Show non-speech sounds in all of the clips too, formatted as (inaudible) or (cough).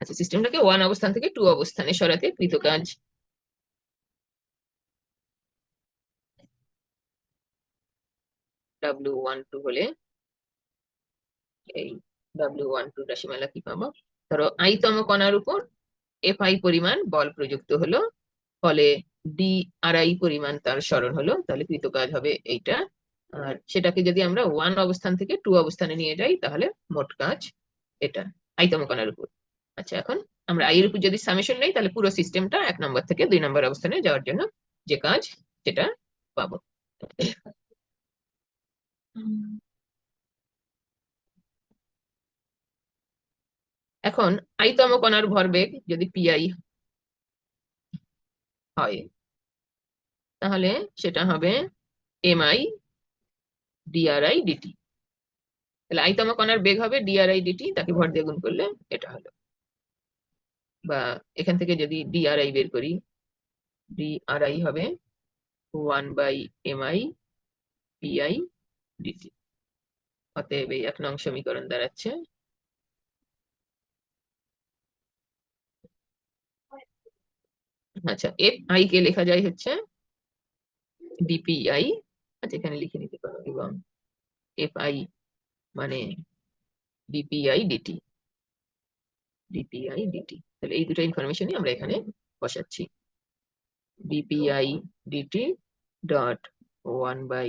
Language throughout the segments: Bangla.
আচ্ছা সিস্টেমটাকে ওয়ান অবস্থান থেকে টু অবস্থানে সরাতে কৃত কাজ। ডাব্লিউ ওয়ান টু হলে এই ডাব্লিউ ওয়ান টু রাশিমালা কি পাবো? ধরো আই তম কণার উপর এফ আই পরিমাণ বল প্রযুক্ত হলো, ফলে ডি আর আই পরিমাণ তার স্মরণ হলো, তাহলে কৃত কাজ হবে এইটা। আর সেটাকে যদি আমরা ওয়ান অবস্থান থেকে টু অবস্থানে নিয়ে যাই, তাহলে মোট কাজ এটা আইতম কণার উপর। আচ্ছা এখন আমরা আই এর উপর যদি সামেশন নেই, তাহলে পুরো সিস্টেমটা এক নম্বর থেকে দুই নম্বর অবস্থানে যাওয়ার জন্য যে কাজ, সেটা পাবো। এখন আইতম কণার ভরবেগ যদি পিআই হয়, তাহলে সেটা হবে এমআই ডিআরআই ডিটি তাহলে আইতম কণার বেগ হবে ডিআরআই ডিটি তাকে ভর দিয়ে গুণ করলে এটা হলো। বা এখান থেকে যদি ডিআরআই বের করি ডিআরআই হবে one by M M I P I D T অতএব এই এক নং সমীকরণ দাঁড়াচ্ছে। আচ্ছা এফ আই কে লেখা যায় হচ্ছে ডিপিআই আচ্ছা এখানে লিখে নিতে পারো। এবং এফ আই মানে ডিপিআই ডিটি ডিপিআই ডিটি তাহলে এই দুটো ইনফরমেশনই আমরা এখানে বসাচ্ছি। D P I D T dot one by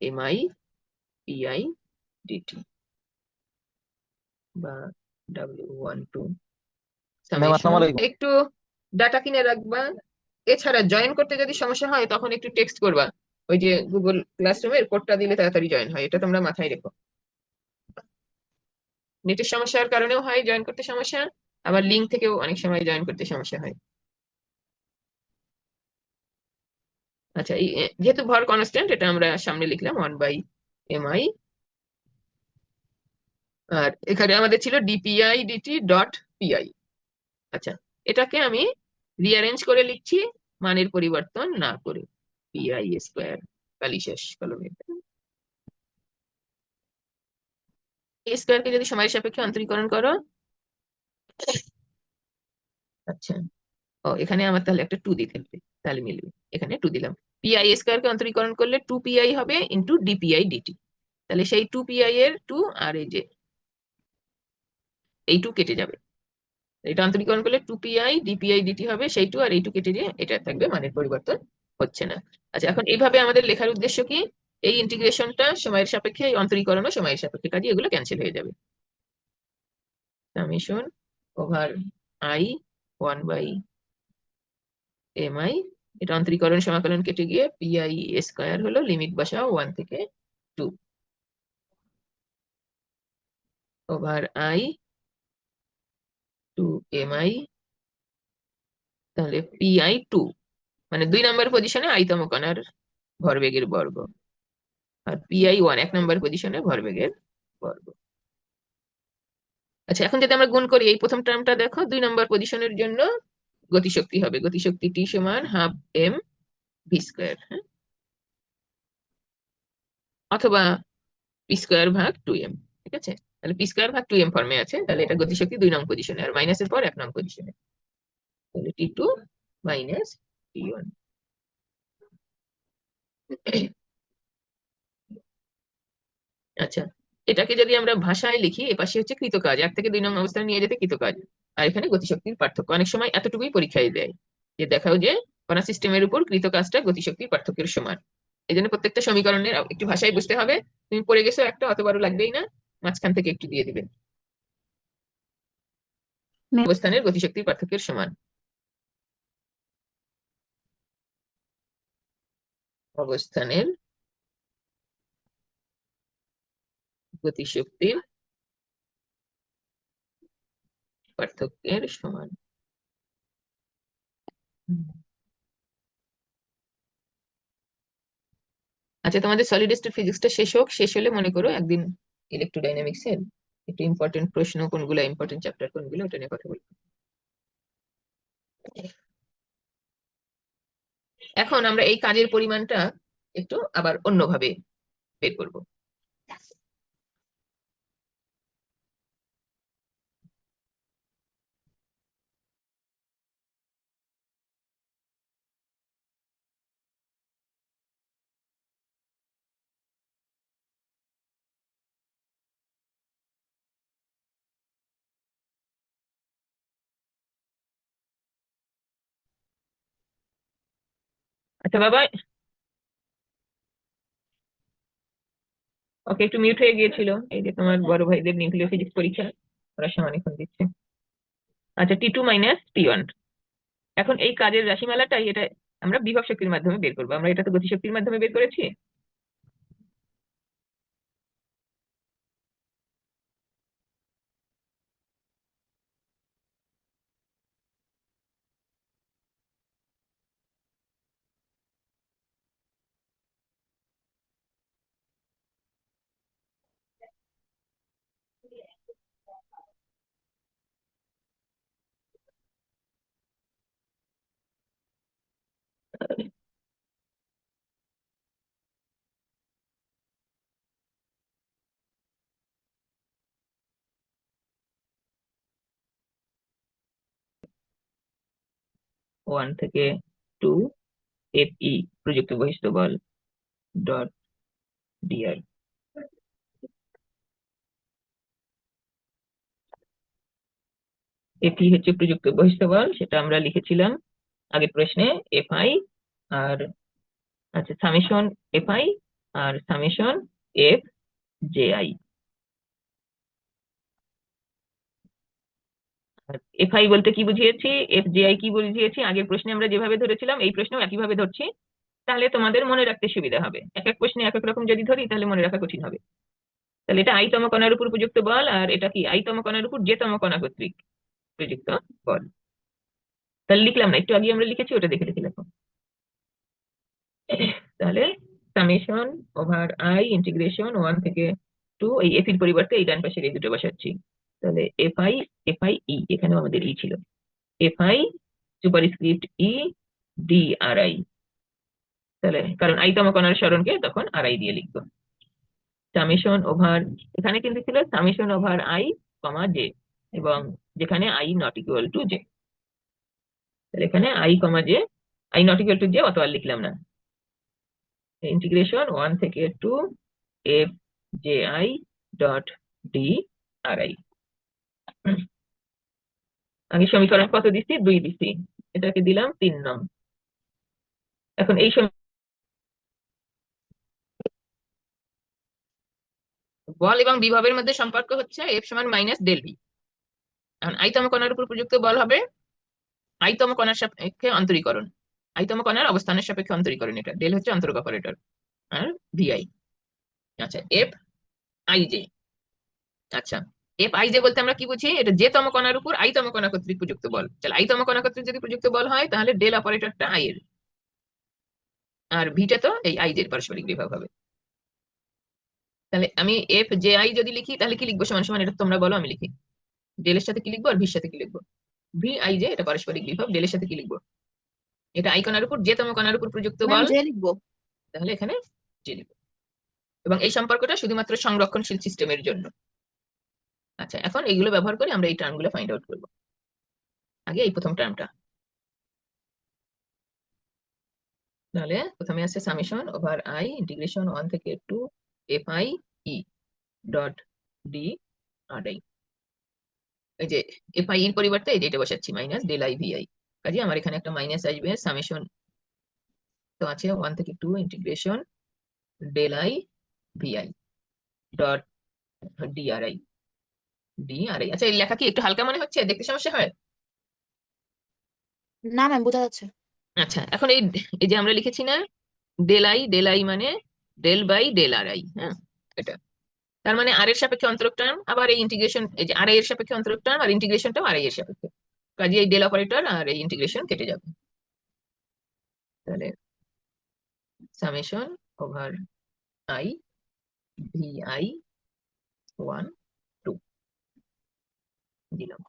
M I P I D T বা ডাব্লিউ ওয়ান টু একটু ডাটা কিনে রাখবা। এছাড়া জয়েন করতে যদি সমস্যা হয় তখন একটু টেক্সট করবা। ওই যে গুগল ক্লাসরুমের কোডটা দিলে তাড়াতাড়ি জয়েন হয়। এটা তোমরা মাথায় রেখো। নেটের সমস্যার কারণেও হয় জয়েন করতে সমস্যা। আবার লিঙ্ক থেকেও অনেক সময় জয়েন করতে সমস্যা হয়। আচ্ছা যেহেতু ভর কনস্ট্যান্ট এটা আমরা সামনে লিখলাম ওয়ান বাই এম আই আর এখানে আমাদের ছিল ডিপিআই ডিটি ডট পিআই আচ্ছা এটাকে আমি রিঅ্যারেঞ্জ করে লিখছি, মানের পরিবর্তন না করে পিআই স্কোয়ার কালি শেষ কলমে স্কোয়ারকে যদি সময়ের সাপেক্ষে অন্তরীকরণ করো আচ্ছা। ও, এখানে আমার তাহলে একটা টু দিতে হবে তাহলে মিলবে। এখানে টু দিলাম। পিআই স্কোয়ারকে অন্তরীকরণ করলে টু পিআই হবে into D P I D T তাহলে সেই টু পিআই এর টু আর এই যে এই টু কেটে যাবে। এটা অন্তরীকরণ করলে টু পিআই ডিপিআই ডিটি হবে, সেই টু আর এই টু কেটে দিয়ে এটা থাকবে, মানের পরিবর্তন হচ্ছে না। আচ্ছা এখন এইভাবে আমাদের লেখার উদ্দেশ্য কি? এই ইন্টিগ্রেশনটা সময়ের সাপেক্ষে, এই অন্তরীকরণও সময়ের সাপেক্ষে কাজে এগুলো ক্যান্সেল হয়ে যাবে। Summation over I one by M I এটা অন্তরীকরণ সমাকলন কেটে গিয়ে পিআই স্কোয়ার হলো লিমিট বসাও ওয়ান থেকে two over I two M I তাহলে পিআই টু মানে দুই নম্বর পজিশনে আইতম কণার ভরবেগের বর্গ। আর পিআই ওয়ান এক নম্বর পজিশনে ভরবেগের বর্গ। আচ্ছা এখন যদি আমরা গুণ করি, এই প্রথম টার্মটা দেখো, দুই নম্বর পজিশনের জন্য গতিশক্তি হবে। গতিশক্তি টি সমান হাফ এম ভি স্কোয়ার হ্যাঁ? অথবা পি স্কোয়ার ভাগ টু এম ঠিক আছে? তাহলে পি স্কোয়ার ভাগ টু এম ফর্মে আছে, তাহলে এটা গতিশক্তি দুই নং পজিশনে আর মাইনাসের পর এক নং পজিশনে তাহলে T two minus T one আচ্ছা এটাকে যদি আমরা ভাষায় লিখি এপাশে হচ্ছে কৃতকাজ এক থেকে দুই নং অবস্থানে নিয়ে যেতে কৃতকাজ আর এখানে গতিশক্তির পার্থক্য। অনেক সময় এতটুকুই পরীক্ষায় দেয় যে দেখাও যে কণা সিস্টেমের উপর কৃতকাজটা গতিশক্তির পার্থক্যের সমান। এই জন্য প্রত্যেকটা সমীকরণের একটু ভাষায় বুঝতে হবে। তুমি পড়ে গেছো একটা অত অতবারও লাগবেই না। মাঝখান থেকে একটু দিয়ে দিবেন অবস্থানের গতিশক্তির পার্থক্যের সমান। অবস্থানের গতিশক্তির পার্থক্যের সমান। আচ্ছা তোমাদের সলিড স্টেট ফিজিক্সটা শেষ হোক, শেষ হলে মনে করো একদিন ইলেকট্রোডাইনামিক্স এর একটু ইম্পর্টেন্ট প্রশ্ন, কোনগুলো ইম্পর্টেন্ট চ্যাপ্টার কোনগুলো ওটা নিয়ে কথা বলব। এখন আমরা এই কাজের পরিমাণটা একটু আবার অন্যভাবে বের করব। আচ্ছা বাবা। ওকে, একটু মিউট হয়ে গিয়েছিল। এই যে তোমার বড় ভাইদের নিউক্লিয়ার ফিজিক্স পরীক্ষা, ওরা সমানিক্ষণ দিচ্ছে। আচ্ছা T two minus T one এখন এই কাজের রাশিমালাটাই এটা আমরা বিভব শক্তির মাধ্যমে বের করব। আমরা এটা তো গতিশক্তির মাধ্যমে বের করেছি। ওয়ান থেকে টু এফ ই প্রযুক্ত বহিষ্ঠ বল ডট ডিআই এটি হচ্ছে প্রযুক্ত বহিষ্ঠ বল, সেটা আমরা লিখেছিলাম আগের প্রশ্নে এফ আই আর আচ্ছা summation F I R summation F J I F I বলতে কি বুঝিয়েছি? এফ জে আই কি বুঝিয়েছি? আগের প্রশ্নে আমরা যেভাবে ধরেছিলাম, এই প্রশ্নেও একইভাবে ধরছি। তাহলে তোমাদের মনে রাখতে সুবিধা হবে। এক এক প্রশ্নে এক এক রকম যদি ধরি, তাহলে মনে রাখা কঠিন হবে। তাহলে এটা আইতম কণার উপর প্রযুক্ত বল, আর এটা কি? আইতম কণার উপর জেতম কণা কর্তৃক প্রযুক্ত বল। তাহলে লিখলাম না, একটু আগে আমরা লিখেছি, ওটা দেখে লিখে লেখো (laughs) তাহলে summation over I integration one থেকে টু এই এফ এর পরিবর্তে এই ডান পাশের এই দুটো বসাচ্ছি। তাহলে F I F I E এখানেও আমাদের ই ছিল। F I super script E D R I তাহলে, কারণ আই আইতম কণার স্মরণকে তখন আর আই দিয়ে লিখব। সামেশন ওভার এখানে কিন্তু ছিল summation over I comma J এবং যেখানে I not equal to J তাহলে এখানে I comma J I not equal to J অত আর লিখলাম না। ইন্টিগ্রেশন ওয়ান থেকে two F J I dot D R I আগে সমীকরণ কত দিচ্ছি দুই দিচ্ছি এটাকে দিলাম তিন নং। এখন এই বল এবং বিভবের মধ্যে সম্পর্ক হচ্ছে এফ সমান মাইনাস ডেল ভি এখন আইতম কণার উপর প্রযুক্ত বল হবে আইতম কণার সাপেক্ষে অন্তরীকরণ। আইতম কণার অবস্থানের সাপেক্ষে অন্তরীকরণ এটা ডেল হচ্ছে অন্তরক অপারেটর আর ভিআই আচ্ছা এফ আই জে আচ্ছা এফ আই জে বলতে আমরা কি বুঝি এটা যে তম কণার উপর আই তম কণা কর্তৃক প্রযুক্ত বল তাহলে আই তম কণা কর্তৃক যদি প্রযুক্ত বল হয় তাহলে ডেল অপারেটরটা আই এর আর ভিটা তো এই আই জের পারস্পরিক বিভাগ হবে তাহলে আমি এফ জে আই যদি লিখি তাহলে কি লিখব সমান সমান এটা তোমরা বলো আমি লিখি ডেলের সাথে কি লিখব আর ভির সাথে কি লিখব ভি আই জে এটা পারস্পরিক বিভব ডেলের সাথে কি লিখব এটা আই কণার উপর যে তম কণার উপর প্রযুক্ত বল যে লিখব। তাহলে এখানে জে লিখব। এবং এই সম্পর্কটা শুধুমাত্র সংরক্ষণশীল সিস্টেমের জন্য। আচ্ছা এখন এইগুলো ব্যবহার করে আমরা এই টার্মগুলো ফাইন্ড আউট করব। আগে এই প্রথম টার্মটা। তাহলে প্রথমে আছে summation over I integration one থেকে two F I E dot D R I এই যে এফ আই এর পরিবর্তে এই যে এটা বসাচ্ছি minus del I V I কাজে আমার এখানে একটা মাইনাস আসবে সামেশন তো আছে ওয়ান থেকে two integration del I V I dot D R I D R I আচ্ছা এই লেখা কি একটু হালকা মনে হচ্ছে? দেখতে সমস্যা হয়? না ম্যাম বোঝা যাচ্ছে। আচ্ছা এখন এই এই যে আমরা লিখেছি না ডেল আই ডেল আই মানে del by del R I হ্যাঁ এটা। তার মানে আর এর সাপেক্ষে অন্তরক টার্ম আবার এই ইন্টিগ্রেশন এই যে আর এর সাপেক্ষে অন্তরক টার্ম আর ইন্টিগ্রেশনটাও আর এর সাপেক্ষে। কাজে এই ডেল অপারেটর আর এই ইন্টিগ্রেশন কেটে যাবে। তাহলে summation over I V I one two দিলাম।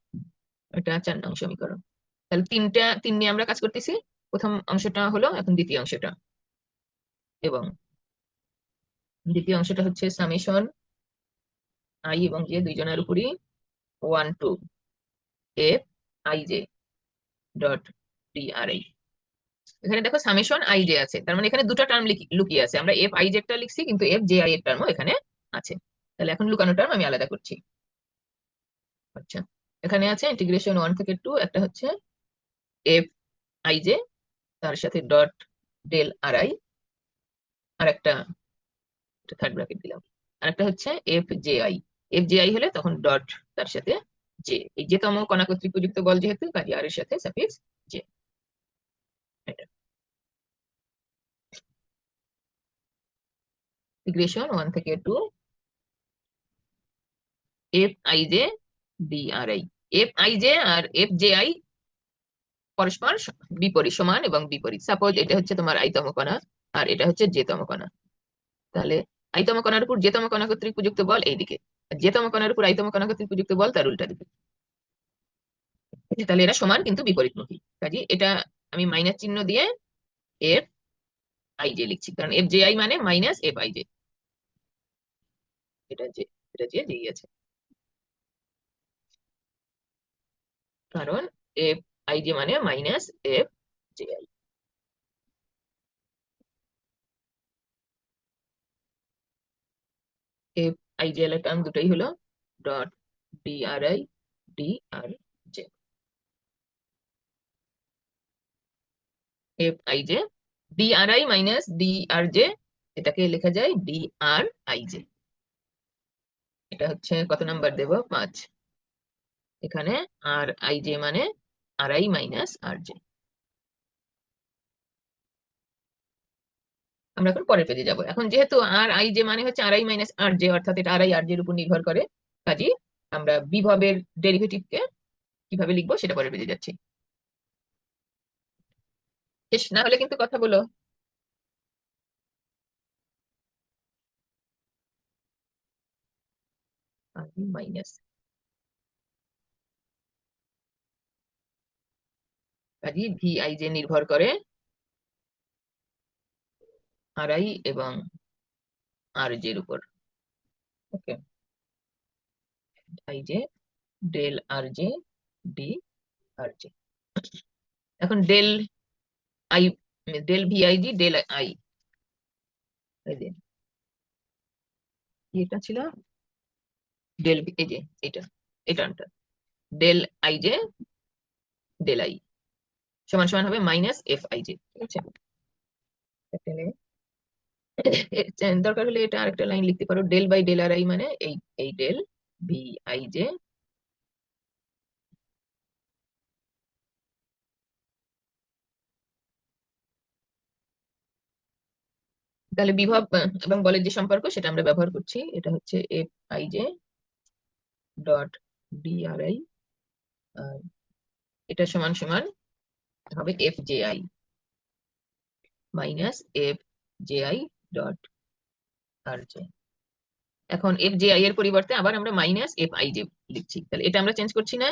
এটা চার নং সমীকরণ। তাহলে তিনটা, তিন নিয়ে আমরা কাজ করতেছি। প্রথম অংশটা হলো এখন দ্বিতীয় অংশটা। এবং দ্বিতীয় অংশটা হচ্ছে সামেশন আই এবং জে দুইজনের উপরই one two F J dot D R I এখানে দেখো সামেশন আই জে আছে। তার মানে এখানে দুটো টার্ম লুকিয়ে আছে। আমরা এফ আই জেটা লিখছি, কিন্তু এফ জে আই এর টার্মও এখানে আছে। তাহলে এখন লুকানো টার্ম আমি আলাদা করছি। আচ্ছা এখানে আছে ইন্টিগ্রেশন ওয়ান থেকে টু একটা হচ্ছে এফ আই জে তার সাথে ডট ডেল আর আই আর একটা থার্ড ব্র্যাকেট দিলাম। আর একটা হচ্ছে F J I F J I হলে তখন ডট তার সাথে জে এই যে তম কণা কর্তৃক প্রযুক্ত বল যেহেতু কাজে আর এর সাথে সাফিক্স জে ইন্টিগ্রেশন থেকে F I J D R I F I J R F J I পরস্পর বিপরীত সমান এবং বিপরীত। সাপোজ এটা হচ্ছে তোমার আইতম কণা, আর এটা হচ্ছে জেতম কণা। তাহলে আইতম কণার উপর জেতম কণা কর্তৃক প্রযুক্ত বল এইদিকে। জেতম কণার উপর আইতম কণা কর্তৃক প্রযুক্ত বল, তার উল্টা দিকে তাহলে এরা সমান কিন্তু বিপরীতমুখী। কাজে এটা আমি মাইনাস চিহ্ন দিয়ে এফ আই জে লিখছি। কারণ এফ জে আই মানে মাইনাস এফ আই জে এটা যে এটা যে যেই আছে। কারণ এফ আই জে মানে minus F J I F I J এর টার্ম দুটোই হলো dot D R I D R J F I J D R I minus D R J এটাকে লেখা যায় ডি আর আই জে এটা হচ্ছে কত নাম্বার দেব? পাঁচ। এখানে আর আই জে মানে R I minus R J আমরা এখন পরের পেজে যাব। এখন যেহেতু আর আই যে মানে হচ্ছে, R I minus R J অর্থাৎ এটা আর আই আর জের উপর নির্ভর করে কাজেই আমরা বিভবের ডেরিভেটিভকে কীভাবে লিখব সেটা পরের পেজে যাচ্ছি। শেষ, না হলে কিন্তু কথা বলো। মাইনাস ভি আই যে নির্ভর করে আর আই এবং আর জের উপর। Okay I J del R J, D R J. এখন del I, del V I G, del I. এই যে। এটা ছিল ডেল এই যে এটা টার্মটা del I J, del I. সমান সমান হবে মাইনাস এফ আই জে, ঠিক আছে? দরকার হলে এটা আরেকটা লাইন লিখতে পারো del by del R I মানে এই এই ডেল ভি আই জে তাহলে বিভব এবং বলের যে সম্পর্ক সেটা আমরা ব্যবহার করছি, এটা হচ্ছে F I J dot D R I আর এটা সমান সমান হবে F J I minus F J I dot R J এখন এফ জে আই এর পরিবর্তে আবার আমরা মাইনাস এফ আই জে লিখছি। তাহলে এটা আমরা চেঞ্জ করছি না।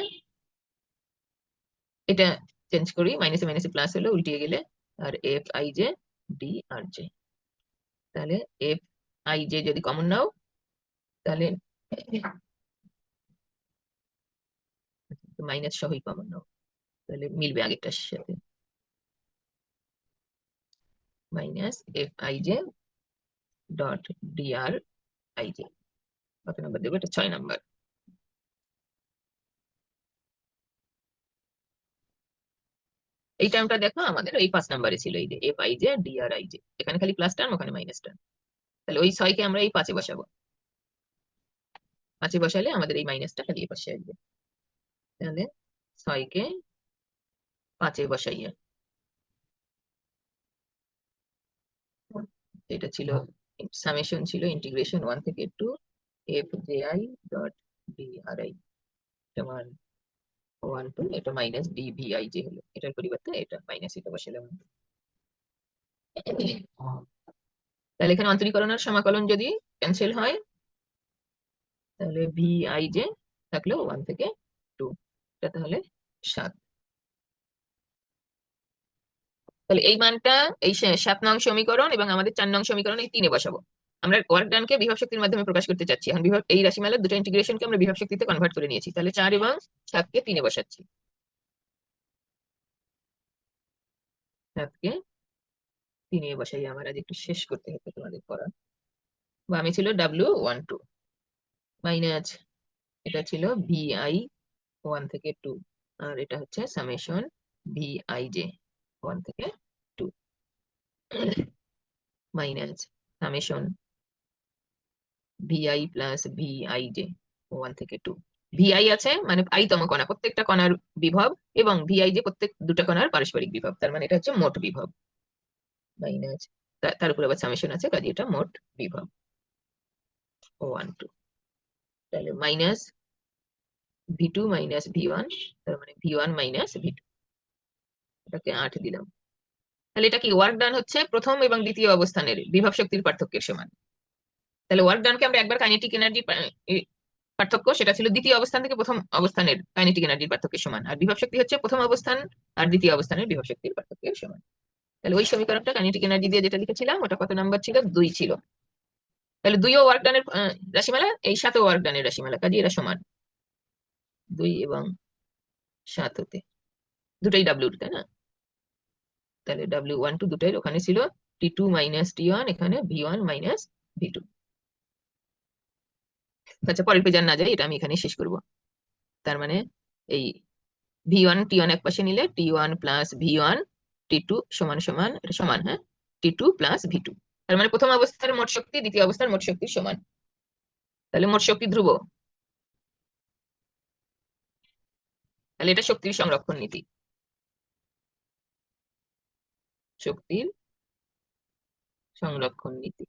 এটা চেঞ্জ করি মাইনাসে মাইনাসে প্লাস হলো উল্টিয়ে গেলে আর F I J D R J তাহলে এফ আই জে যদি কমন নাও, তাহলে মাইনাস সহই কমন নাও। তাহলে মিলবে আগেরটার সাথে। Minus F I J dot D R I J কত নাম্বার দেবো? এটা ছয় নাম্বার এই টার্মটা দেখো, আমাদের এই পাঁচ নাম্বারে ছিল, এই যে F I J D R I J এখানে খালি প্লাস টার্ম ওখানে মাইনাস টার্ম তাহলে ওই ছয়কে আমরা এই পাঁচে বসাবো। পাঁচে বসালে আমাদের এই মাইনাসটা খালি এই পাশে আসবে। তাহলে ছয়কে পাঁচে বসাইয়া এটা ছিল সামেশন ছিল ইন্টিগ্রেশন ওয়ান থেকে two F J I dot D R I সমান ওয়ান টু এটা minus D V I J হলো, এটার পরিবর্তে এটা মাইনাস এটা বসালাম তাহলে এখানে অন্তরীকরণ আর সমাকলন যদি ক্যান্সেল হয়, তাহলে ভি আই জে থাকল ওয়ান থেকে টু এটা তাহলে সাত। তাহলে এই মানটা, এই সাত নং সমীকরণ এবং আমাদের চার নং সমীকরণ এই তিনে বসাবো। আমরা ওয়ার্ক ডানকে বিভব শক্তির মাধ্যমে প্রকাশ করতে চাচ্ছি। এখন বিভব, এই রাশিমালার দুটো ইন্টিগ্রেশনকে আমরা বিভব শক্তিতে কনভার্ট করে নিয়েছি। তাহলে চার এবং সাতকে তিনে বসাচ্ছি। সাতকে তিনে বসাই আমার। আজ একটু শেষ করতে হতো তোমাদের পড়া। বা আমি ছিল ডাব্লিউ ওয়ান টু মাইনাস এটা ছিল ভি আই ওয়ান থেকে টু আর এটা হচ্ছে summation V I J one থেকে two minus summation V I plus V I J one থেকে টু ভিআই আছে মানে আই তম কণা, প্রত্যেকটা কণার বিভব এবং ভিআই যে প্রত্যেক দুটো কণার পারস্পরিক বিভব, তার মানে এটা হচ্ছে মোট বিভব। মাইনাস তার উপরে আবার সামেশন আছে, কাজে এটা মোট বিভব। ওয়ান টু তাহলে minus V two minus V one তার মানে V one minus V two এটাকে আট দিলাম। তাহলে এটা কি ওয়ার্ক ডান হচ্ছে? প্রথম এবং দ্বিতীয় অবস্থানের বিভব শক্তির পার্থক্যের সমান। তাহলে ওয়ার্ক ডানকে আমরা একবার কাইনেটিক এনার্জি পার্থক্য, সেটা ছিল দ্বিতীয় অবস্থান থেকে প্রথম অবস্থানের কাইনেটিক এনার্জির পার্থক্যের সমান। আর বিভব শক্তি হচ্ছে প্রথম অবস্থান আর দ্বিতীয় অবস্থানের বিভব শক্তির পার্থক্যের সমান। তাহলে ওই সমীকরণটা কাইনেটিক এনার্জি দিয়ে যেটা লিখেছিলাম, ওটা কত নাম্বার ছিল? দুই ছিল। তাহলে দুইও ওয়ার্ক ডানের রাশিমালা, এই সাতও ওয়ার্ক ডানের রাশিমালা কাজে এরা সমান। দুই এবং সাত হতে। দুটাই ডাব্লিউ তাই না? তাহলে ডাব্লিউ ওয়ান টু দুটাই ওখানে ছিল T two minus T one এখানে V one minus V two আচ্ছা পরের পেজ না যাই, এটা আমি এখানে শেষ করব। তার মানে এই ভি ওয়ান টি ওয়ান এক পাশে নিলে T one plus V one T two সমান সমান, এটা সমান হ্যাঁ? T two plus V two তার মানে প্রথম অবস্থার মোট শক্তি, দ্বিতীয় অবস্থার মোট শক্তির সমান। তাহলে মোট শক্তি ধ্রুব। তাহলে এটা শক্তির সংরক্ষণ নীতি। শক্তির সংরক্ষণ নীতি।